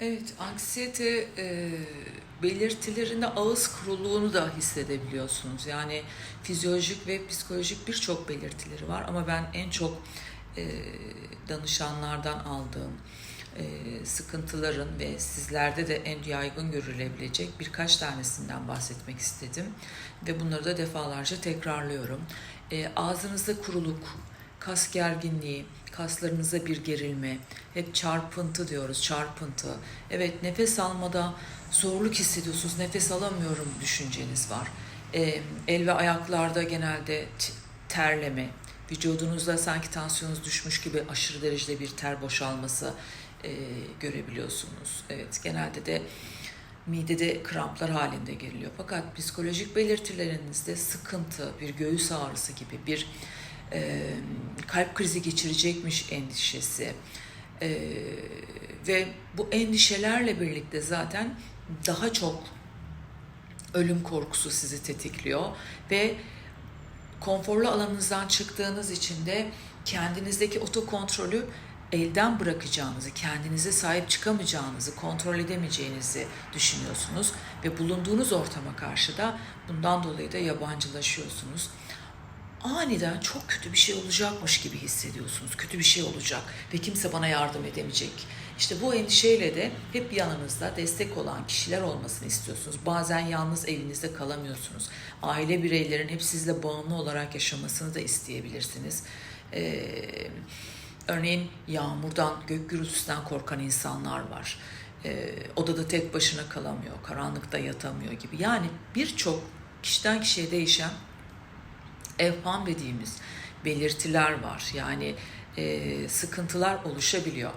Evet, anksiyete e, belirtilerinde ağız kuruluğunu da hissedebiliyorsunuz. Yani fizyolojik ve psikolojik birçok belirtileri var ama ben en çok e, danışanlardan aldığım e, sıkıntıların ve sizlerde de en yaygın görülebilecek birkaç tanesinden bahsetmek istedim ve bunları da defalarca tekrarlıyorum. E, ağzınızda kuruluk, kas gerginliği, kaslarınıza bir gerilme, hep çarpıntı diyoruz, çarpıntı. Evet, nefes almada zorluk hissediyorsunuz, nefes alamıyorum düşünceniz var. Ee, el ve ayaklarda genelde terleme, vücudunuzda sanki tansiyonunuz düşmüş gibi aşırı derecede bir ter boşalması e, görebiliyorsunuz. Evet, genelde de midede kramplar halinde geliyor. Fakat psikolojik belirtilerinizde sıkıntı, bir göğüs ağrısı gibi bir e, kalp krizi geçirecekmiş endişesi. E, ve bu endişelerle birlikte zaten daha çok ölüm korkusu sizi tetikliyor. Ve konforlu alanınızdan çıktığınız için de kendinizdeki otokontrolü elden bırakacağınızı, kendinize sahip çıkamayacağınızı, kontrol edemeyeceğinizi düşünüyorsunuz. Ve bulunduğunuz ortama karşı da bundan dolayı da yabancılaşıyorsunuz aniden çok kötü bir şey olacakmış gibi hissediyorsunuz. Kötü bir şey olacak ve kimse bana yardım edemeyecek. İşte bu endişeyle de hep yanınızda destek olan kişiler olmasını istiyorsunuz. Bazen yalnız evinizde kalamıyorsunuz. Aile bireylerin hep sizle bağımlı olarak yaşamasını da isteyebilirsiniz. Ee, örneğin yağmurdan, gök gürültüsünden korkan insanlar var. Ee, odada tek başına kalamıyor, karanlıkta yatamıyor gibi. Yani birçok kişiden kişiye değişen evham dediğimiz belirtiler var. Yani e, sıkıntılar oluşabiliyor.